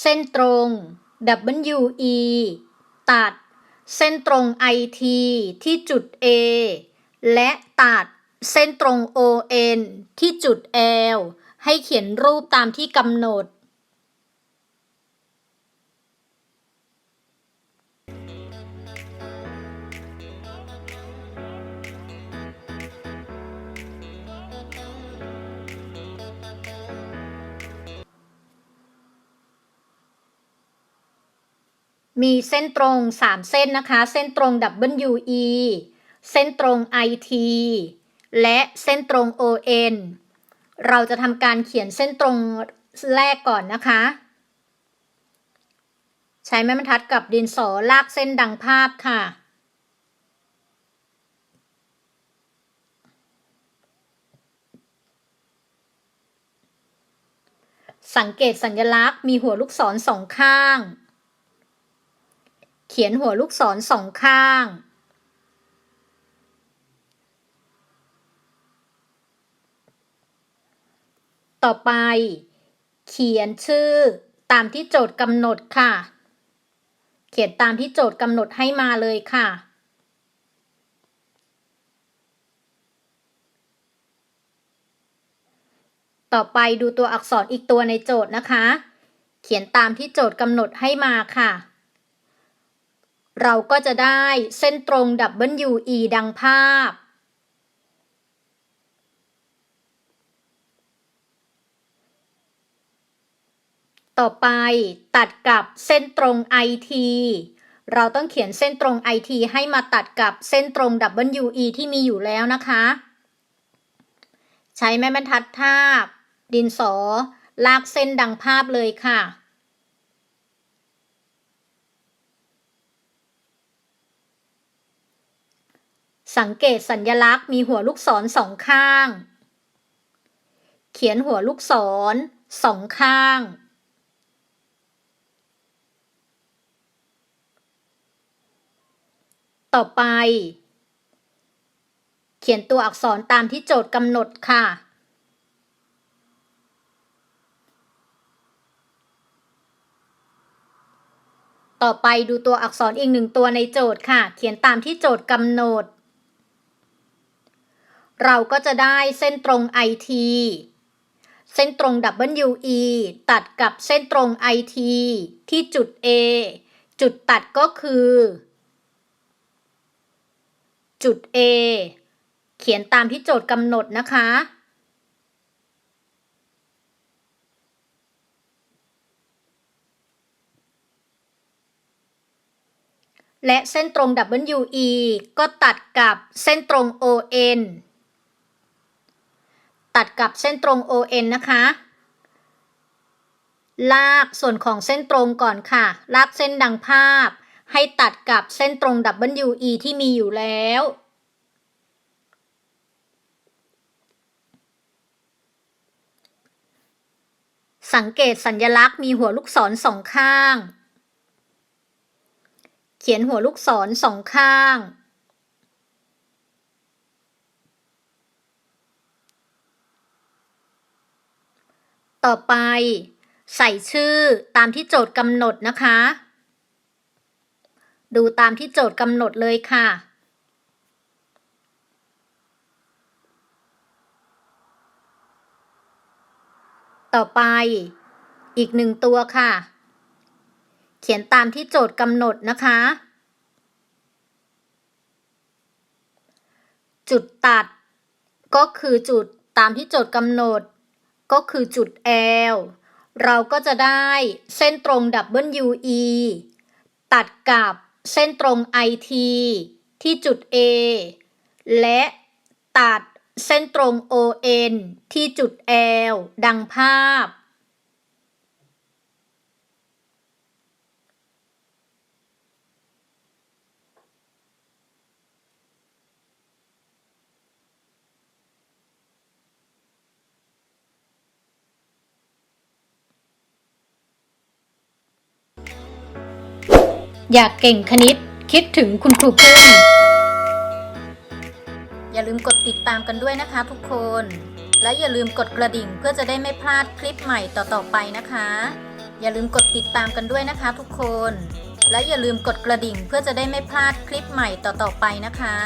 เส้นตรง WE ตัด เส้นตรง IT ที่จุด A และตัด เส้นตรง ON ที่จุด L ให้เขียนรูปตามที่กำหนด มีเส้นตรง 3 เส้นนะคะ เส้นตรง WE เส้นตรง IT และเส้นตรง ON เราจะทำการเขียนเส้นตรงแรกก่อนนะคะ ใช้ไม้บรรทัดกับดินสอลากเส้นดังภาพค่ะสังเกตสัญลักษณ์มีหัวลูกศรสองข้าง เขียนหัวลูกศรสองข้าง ต่อไป เขียนชื่อตามที่โจทย์กำหนดค่ะ เขียนตามที่โจทย์กำหนดให้มาเลยค่ะ ต่อไปดูตัวอักษรอีกตัวในโจทย์นะคะ เขียนตามที่โจทย์กำหนดให้มาค่ะ เราก็จะได้เส้นตรง WE ดังภาพ ต่อไปตัดกับเส้นตรง IT เราต้องเขียนเส้นตรง IT ให้มาตัดกับเส้นตรง WE ที่มีอยู่แล้วนะคะ ใช้ไม้บรรทัดทาบ ดินสอ ลากเส้นดังภาพเลยค่ะ สังเกตสัญญลักษณ์มีหัวลูกศรสองข้าง เขียนหัวลูกศรสองข้าง ต่อไป เขียนตัวอักษรตามที่โจทย์กำหนดค่ะต่อไปดูตัวอักษรอีกหนึ่งตัวในโจทย์ค่ะ เขียนตามที่โจทย์กำหนด เราก็จะได้เส้นตรง IT เส้นตรง WE ตัดกับเส้นตรง IT ที่จุด A จุดตัดก็คือ จุด A เขียนตามที่โจทย์กำหนดนะคะ และเส้นตรง WE ก็ตัดกับเส้นตรง ON ตัดกับเส้นตรง ON นะคะ ลากส่วนของเส้นตรงก่อนค่ะ ลากเส้นดังภาพ ให้ตัดกับเส้นตรง WE ที่มีอยู่แล้วสังเกตสัญญลักษณ์มีหัวลูกศรสองข้าง เขียนหัวลูกศรสองข้าง ต่อไป ใส่ชื่อตามที่โจทย์กำหนดนะคะ ดูตามที่โจทย์กำหนดเลยค่ะต่อไป อีกหนึ่งตัวค่ะ เขียนตามที่โจทย์กำหนดนะคะ จุดตัด ก็คือจุดตามที่โจทย์กำหนด ก็คือจุด L เราก็จะได้เส้นตรง WE ตัดกับเส้นตรง IT ที่จุด A และตัดเส้นตรง ON ที่จุด L ดังภาพ อยากเก่งคณิต คิดถึงคุณครูพุ่มอย่าลืมกดติดตามกันด้วยนะคะทุกคน และอย่าลืมกดกระดิ่งเพื่อจะได้ไม่พลาดคลิปใหม่ต่อๆไปนะคะ อย่าลืมกดติดตามกันด้วยนะคะทุกคน และอย่าลืมกดกระดิ่งเพื่อจะได้ไม่พลาดคลิปใหม่ต่อๆไปนะคะ